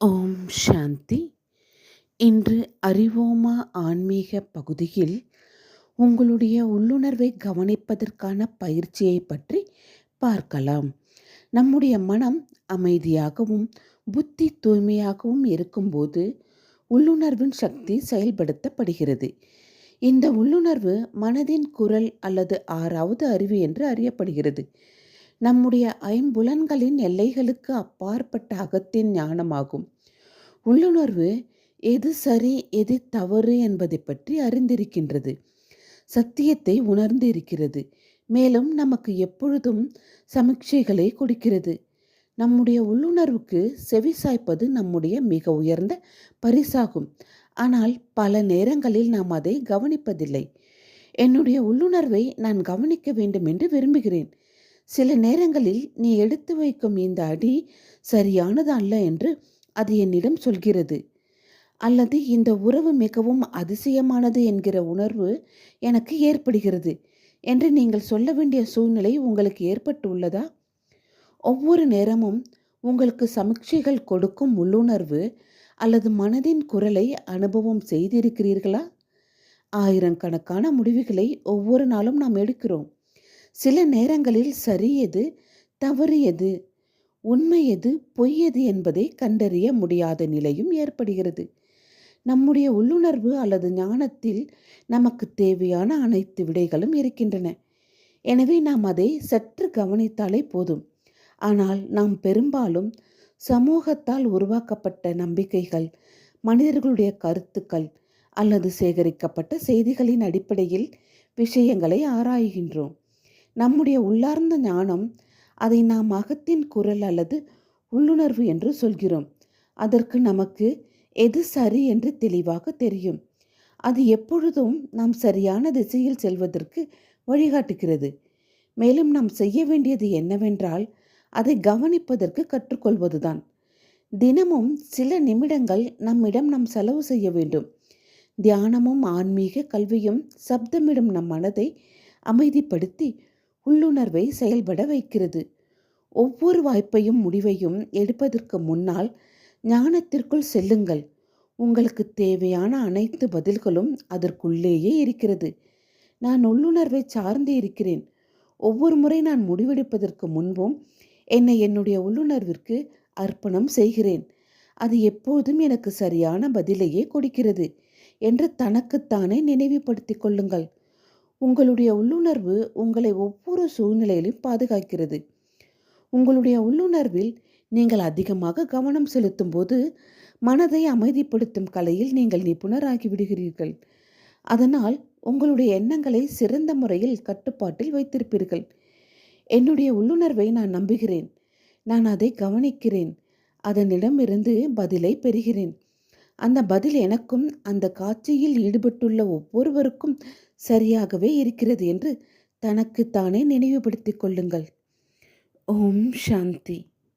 ஓம் சாந்தி. இன்று அறிவோமா ஆன்மீக பகுதியில் உங்களுடைய உள்ளுணர்வை கவனிப்பதற்கான பயிற்சியை பற்றி பார்க்கலாம். நம்முடைய மனம் அமைதியாகவும் புத்தி தூய்மையாகவும் இருக்கும்போது உள்ளுணர்வின் சக்தி செயல்படுத்தப்படுகிறது. இந்த உள்ளுணர்வு மனதின் குரல் அல்லது ஆறாவது அறிவு என்று அறியப்படுகிறது. நம்முடைய ஐம்புலன்களின் எல்லைகளுக்கு அப்பாற்பட்ட அகத்தின் ஞானமாகும். உள்ளுணர்வு எது சரி எது தவறு என்பதை பற்றி அறிந்திருக்கின்றது. சத்தியத்தை உணர்ந்து இருக்கிறது மேலும் நமக்கு எப்பொழுதும் சமீட்சைகளை கொடுக்கிறது. நம்முடைய உள்ளுணர்வுக்கு செவி சாய்ப்பது நம்முடைய மிக உயர்ந்த பரிசாகும். ஆனால் பல நேரங்களில் நாம் அதை கவனிப்பதில்லை. என்னுடைய உள்ளுணர்வை நான் கவனிக்க வேண்டும் என்று விரும்புகிறேன். சில நேரங்களில் நீ எடுத்து வைக்கும் இந்த அடி சரியானது அல்ல என்று அது என்னிடம் சொல்கிறது. அல்லது இந்த உறவு மிகவும் அதிசயமானது என்கிற உணர்வு எனக்கு ஏற்படுகிறது என்று நீங்கள் சொல்ல வேண்டிய சூழ்நிலை உங்களுக்கு ஏற்பட்டுள்ளதா? ஒவ்வொரு நேரமும் உங்களுக்கு சமீட்சைகள் கொடுக்கும் உள்ளுணர்வு அல்லது மனதின் குரலை அனுபவம் செய்திருக்கிறீர்களா? ஆயிரக்கணக்கான முடிவுகளை ஒவ்வொரு நாளும் நாம் எடுக்கிறோம். சில நேரங்களில் சரி எது தவறு எது உண்மை எது பொய் எது என்பதை கண்டறிய முடியாத நிலையும் ஏற்படுகிறது. நம்முடைய உள்ளுணர்வு அல்லது ஞானத்தில் நமக்கு தேவையான அனைத்து விடைகளும் இருக்கின்றன. எனவே நாம் அதை சற்று கவனித்தாலே போதும். ஆனால் நாம் பெரும்பாலும் சமூகத்தால் உருவாக்கப்பட்ட நம்பிக்கைகள் மனிதர்களுடைய கருத்துக்கள் அல்லது சேகரிக்கப்பட்ட செய்திகளின் அடிப்படையில் விஷயங்களை ஆராய்கின்றோம். நம்முடைய உள்ளார்ந்த ஞானம் அதை நாம் அகத்தின் குரல் அல்லது உள்ளுணர்வு என்று சொல்கிறோம். அதற்கு நமக்கு எது சரி என்று தெளிவாக தெரியும். அது எப்பொழுதும் நாம் சரியான திசையில் செல்வதற்கு வழிகாட்டுகிறது. மேலும் நாம் செய்ய வேண்டியது என்னவென்றால் அதை கவனிப்பதற்கு கற்றுக்கொள்வதுதான். தினமும் சில நிமிடங்கள் நம்மிடம் நாம் செலவு செய்ய வேண்டும். தியானமும் ஆன்மீக கல்வியும் சப்தமிடும் நம் மனதை அமைதிப்படுத்தி உள்ளுணர்வை செயல்பட வைக்கிறது. ஒவ்வொரு வாய்ப்பையும் முடிவையும் எடுப்பதற்கு முன்னால் ஞானத்திற்குள் செல்லுங்கள். உங்களுக்கு தேவையான அனைத்து பதில்களும் அதற்குள்ளேயே இருக்கிறது. நான் உள்ளுணர்வை சார்ந்தே இருக்கிறேன். ஒவ்வொரு முறை நான் முடிவெடுப்பதற்கு முன்பும் என்னை என்னுடைய உள்ளுணர்விற்கு அர்ப்பணம் செய்கிறேன். அது எப்போதும் எனக்கு சரியான பதிலையே கொடுக்கிறது என்று தனக்குத்தானே நினைவுபடுத்திக் கொள்ளுங்கள். உங்களுடைய உள்ளுணர்வு உங்களை ஒவ்வொரு சூழ்நிலையிலும் பாதுகாக்கிறது. உங்களுடைய உள்ளுணர்வில் நீங்கள் அதிகமாக கவனம் செலுத்தும் போது மனதை அமைதிப்படுத்தும் கலையில் நீங்கள் நிபுணராகி விடுகிறீர்கள். அதனால் உங்களுடைய எண்ணங்களை சிறந்த முறையில் கட்டுப்பாட்டில் வைத்திருப்பீர்கள். என்னுடைய உள்ளுணர்வை நான் நம்புகிறேன். நான் அதை கவனிக்கிறேன். அதனிடமிருந்து பதிலை பெறுகிறேன். அந்த பதில் எனக்கும் அந்த காட்சியில் ஈடுபட்டுள்ள ஒவ்வொருவருக்கும் சரியாகவே இருக்கிறது என்று தனக்குத்தானே நினைவுபடுத்திக் கொள்ளுங்கள். ஓம் சாந்தி.